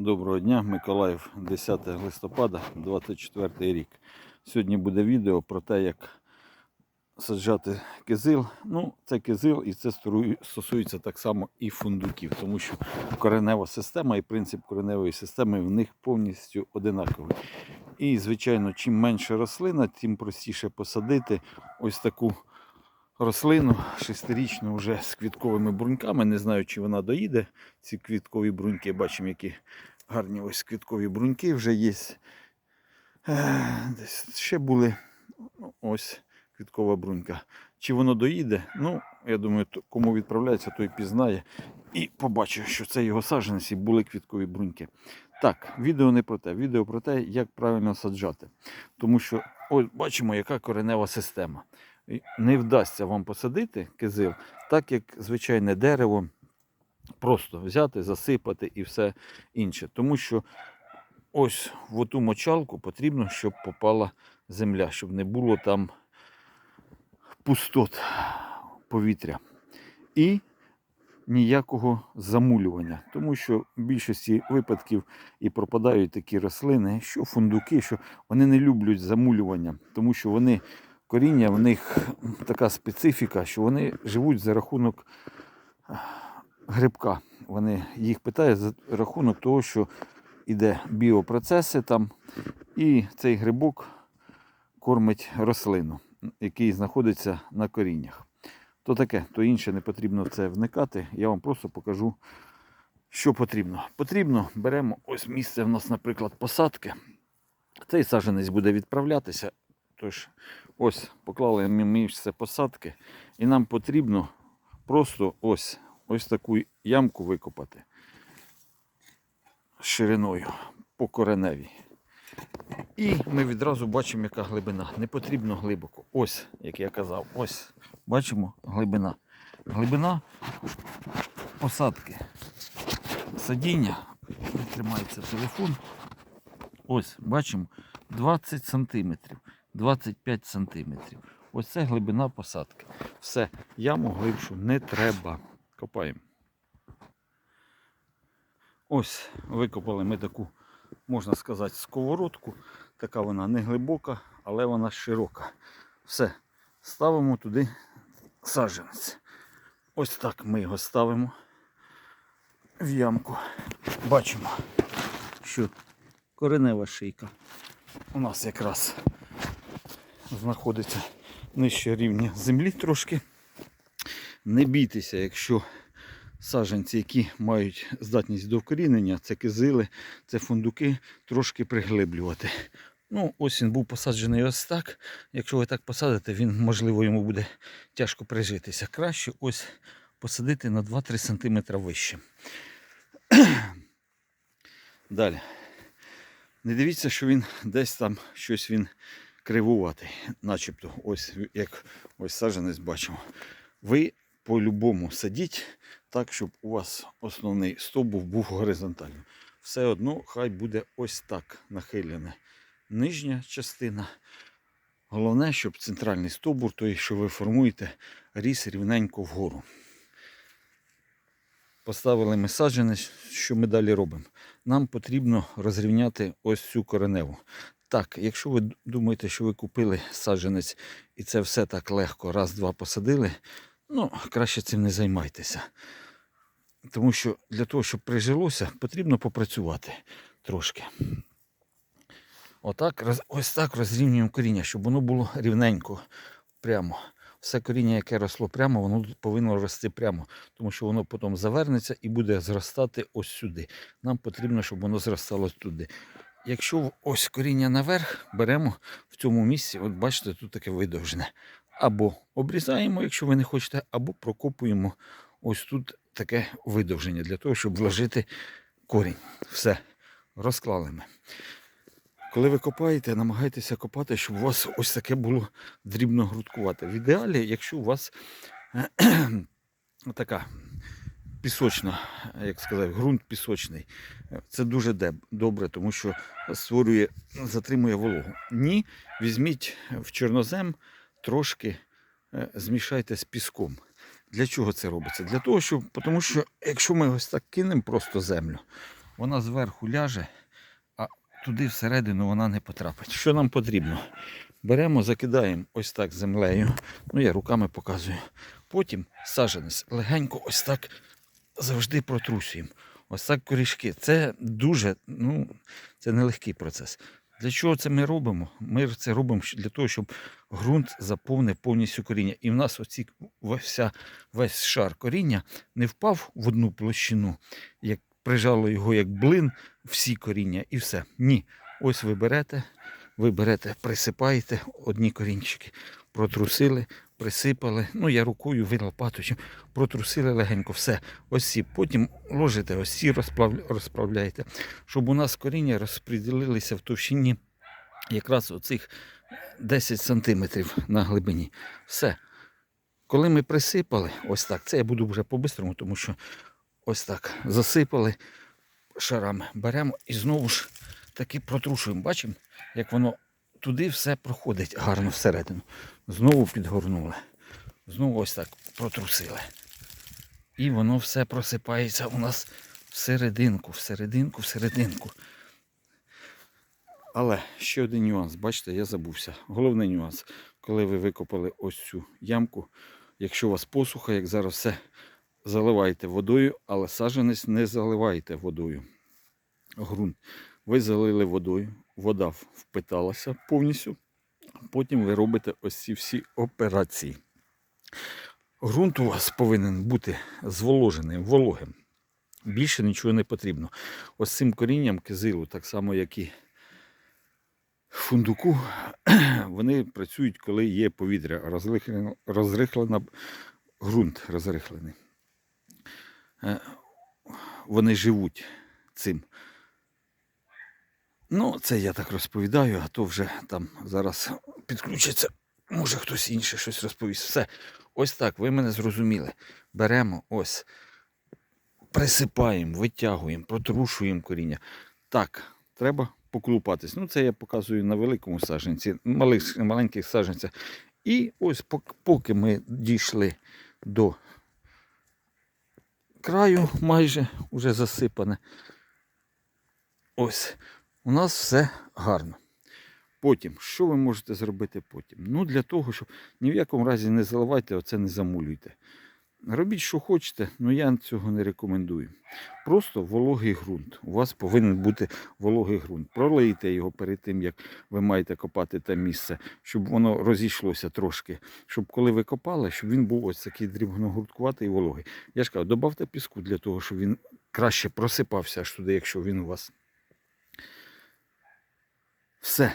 Доброго дня, Миколаїв, 10 листопада, 24 рік. Сьогодні буде відео про те, як саджати кизил. Ну, це кизил і це стосується так само і фундуків, тому що коренева система і принцип кореневої системи в них повністю одинаковий. І, звичайно, чим менше рослина, тим простіше посадити ось таку рослину шестирічну вже з квітковими бруньками. Не знаю, чи вона доїде. Ці квіткові бруньки, бачимо, які гарні ось квіткові бруньки вже є. Десь ще були ну, ось квіткова брунька. Чи воно доїде? Ну, я думаю, кому відправляється, той пізнає і побачив, що це його саджанці були квіткові бруньки. Так, відео не про те, відео про те, як правильно саджати. Тому що ось бачимо, яка коренева система. Не вдасться вам посадити кизил, так як звичайне дерево, просто взяти, засипати і все інше. Тому що ось в оту мочалку потрібно, щоб попала земля, щоб не було там пустот повітря. І ніякого замулювання, тому що в більшості випадків і пропадають такі рослини, що фундуки, що вони не люблять замулювання, тому що вони коріння в них така специфіка, що вони живуть за рахунок грибка. Вони їх питають за рахунок того, що іде біопроцеси там, і цей грибок кормить рослину, який знаходиться на коріннях. То таке, то інше не потрібно в це вникати. Я вам просто покажу, що потрібно. Потрібно, беремо ось місце в нас, наприклад, посадки. Цей саджанець буде відправлятися. Тож, ось поклали ми місце посадки, і нам потрібно просто ось, ось таку ямку викопати шириною по кореневій. І ми відразу бачимо, яка глибина. Не потрібно глибоко. Ось, як я казав, ось бачимо глибина. Глибина посадки. Садіння. Тримається телефон. Ось, бачимо, 20 сантиметрів, 25 сантиметрів. Ось це глибина посадки. Все, яму глибшу не треба. Копаємо. Ось викопали ми таку, можна сказати, сковородку. Така вона не глибока, але вона широка. Все, ставимо туди саджанець. Ось так ми його ставимо в ямку. Бачимо, що коренева шийка у нас якраз знаходиться нижче рівня землі трошки. Не бійтеся, якщо саджанці, які мають здатність до вкорінення, це кизили, це фундуки, трошки приглиблювати. Ну, ось він був посаджений ось так. Якщо ви так посадите, він, можливо, йому буде тяжко прижитися. Краще ось посадити на 2-3 см вище. Далі. Не дивіться, що він десь там щось він кривуватий, начебто, ось як ось саджанець бачимо. Ви по-любому садіть так, щоб у вас основний стовбур був горизонтальним. Все одно хай буде ось так нахилене. Нижня частина. Головне, щоб центральний стовбур, той, що ви формуєте, ріс рівненько вгору. Поставили ми саджанець, що ми далі робимо? Нам потрібно розрівняти ось цю кореневу. Так, якщо ви думаєте, що ви купили саджанець і це все так легко, раз-два посадили, ну, краще цим не займайтеся. Тому що для того, щоб прижилося, потрібно попрацювати трошки. Отак, ось так розрівнюємо коріння, щоб воно було рівненько, прямо. Все коріння, яке росло прямо, воно повинно рости прямо, тому що воно потім завернеться і буде зростати ось сюди. Нам потрібно, щоб воно зростало туди. Якщо ось коріння наверх, беремо в цьому місці, от бачите, тут таке видовжене. Або обрізаємо, якщо ви не хочете, або прокопуємо ось тут таке видовження для того, щоб вложити корінь. Все, розклали ми. Коли ви копаєте, намагайтеся копати, щоб у вас ось таке було дрібно грудкувате. В ідеалі, якщо у вас така пісочна, як сказав, ґрунт пісочний, це дуже добре, тому що створює, затримує вологу. Ні, візьміть в чорнозем трошки е, змішайте з піском. Для чого це робиться? Для того, щоб, тому що якщо ми ось так кинемо просто землю, вона зверху ляже, а туди всередину вона не потрапить. Що нам потрібно? Беремо, закидаємо ось так землею. Ну, я руками показую. Потім саджанець легенько ось так завжди протрусюємо. Ось так корішки. Це дуже, ну, це нелегкий процес. Для чого це ми робимо? Ми це робимо для того, щоб ґрунт заповнив повністю коріння. І в нас оці вся, весь шар коріння не впав в одну площину, як прижало його як блин, всі коріння і все. Ні. Ось ви берете, ви берете, присипаєте одні корінчики, протрусили, присипали. Ну, я рукою, ви лопатою, протрусили легенько, все. Ось. Потім ложите, ось ці розправляєте, щоб у нас коріння розподілилися в товщині якраз оцих 10 сантиметрів на глибині. Все. Коли ми присипали, ось так, це я буду вже по-бистрому, тому що ось так засипали шарами, беремо і знову ж таки протрушуємо. Бачимо, як воно туди все проходить гарно всередину. Знову підгорнули. Знову ось так протрусили. І воно все просипається у нас всерединку, всерединку, всерединку. Але ще один нюанс, бачите, я забувся. Головний нюанс, коли ви викопали ось цю ямку, якщо у вас посуха, як зараз все, заливайте водою, але саджанець не заливайте водою. Грунт. Ви залили водою, вода впиталася повністю. Потім ви робите ось ці всі операції. Грунт у вас повинен бути зволоженим, вологим. Більше нічого не потрібно. Ось цим корінням кизилу, так само, як і фундуку, вони працюють, коли є повітря, розрихлено, розрихлена ґрунт розрихлений. Е, Вони живуть цим. Ну, це я так розповідаю, а то вже там зараз підключиться, може хтось інший щось розповість. Все. Ось так, ви мене зрозуміли. Беремо ось, присипаємо, витягуємо, протрушуємо коріння. Так, треба поколупатись. Ну, це я показую на великому саджанці, малих, маленьких саджанцях. І ось поки ми дійшли до краю, майже вже засипане. Ось, у нас все гарно. Потім, що ви можете зробити потім? Ну, для того, щоб ні в якому разі не заливайте, оце не замулюйте. Робіть, що хочете, але я цього не рекомендую. Просто вологий ґрунт. У вас повинен бути вологий ґрунт. Пролийте його перед тим, як ви маєте копати те місце, щоб воно розійшлося трошки. Щоб коли ви копали, щоб він був ось такий дрібногурткуватий і вологий. Я ж кажу, додавте піску для того, щоб він краще просипався аж туди, якщо він у вас. Все.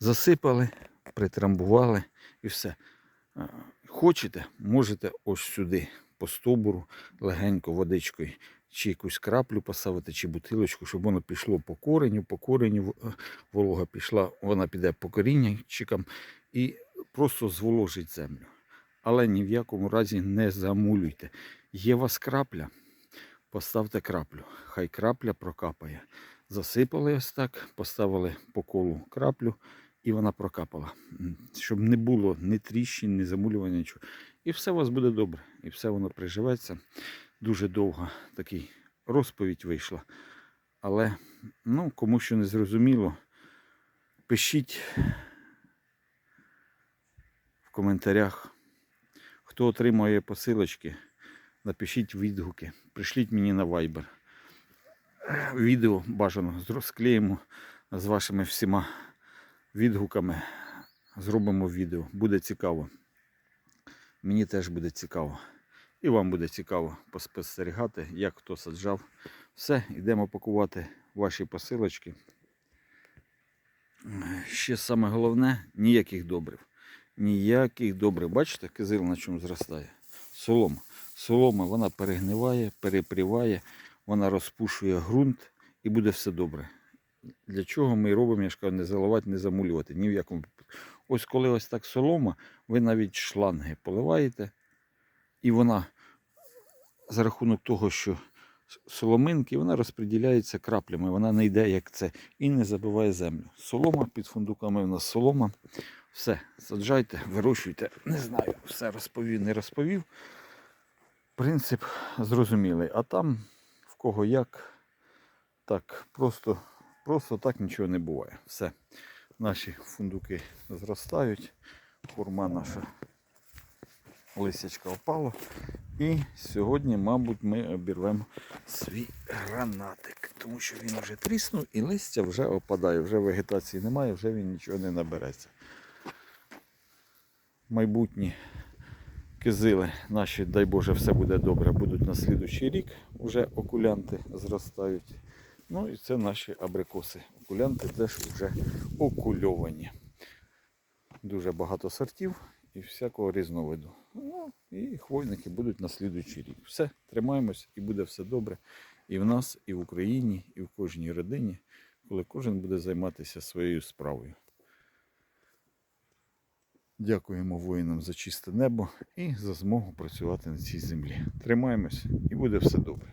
Засипали, притрамбували і все. Хочете, можете ось сюди по стовбуру легенько водичкою, чи якусь краплю поставити, чи бутилочку, щоб воно пішло по кореню, по кореню е, волога пішла, вона піде по корінчикам і просто зволожить землю. Але ні в якому разі не замулюйте. Є у вас крапля, поставте краплю. Хай крапля прокапає. Засипали ось так, поставили по колу краплю, і вона прокапала. Щоб не було ні тріщин, ні замулювання, нічого. І все у вас буде добре. І все воно приживеться. Дуже довго такий розповідь вийшла. Але ну, кому що не зрозуміло, пишіть в коментарях, хто отримує посилочки, напишіть відгуки, пришліть мені на Viber. Відео бажано розклеїмо з вашими всіма відгуками. Зробимо відео. Буде цікаво. Мені теж буде цікаво. І вам буде цікаво поспостерігати, як хто саджав. Все, йдемо пакувати ваші посилочки. Ще саме головне ніяких добрив. Ніяких добрив. Бачите, кизил на чому зростає? Солома. Солома вона перегниває, перепріває, вона розпушує ґрунт і буде все добре. Для чого ми робимо, я ж кажу, не заливати, не замулювати. Ні в якому. Ось коли ось так солома, ви навіть шланги поливаєте, і вона за рахунок того, що соломинки, вона розподіляється краплями, вона не йде як це і не забиває землю. Солома під фундуками у нас солома. Все, саджайте, вирощуйте. Не знаю, все розповів, не розповів. Принцип зрозумілий. А там в кого як, так, просто, просто так нічого не буває. Все. Наші фундуки зростають, хурма наша лисячка опала. І сьогодні, мабуть, ми обірвемо свій гранатик, тому що він вже тріснув і листя вже опадає, вже вегетації немає, вже він нічого не набереться. Майбутні кизили наші, дай Боже, все буде добре, на слідуючий рік. Уже окулянти зростають. Ну і це наші абрикоси. Окулянти теж вже окульовані. Дуже багато сортів і всякого різновиду. Ну, і хвойники будуть на слідуючий рік. Все, тримаємось і буде все добре. І в нас, і в Україні, і в кожній родині, коли кожен буде займатися своєю справою. Дякуємо воїнам за чисте небо і за змогу працювати на цій землі. Тримаємось і буде все добре.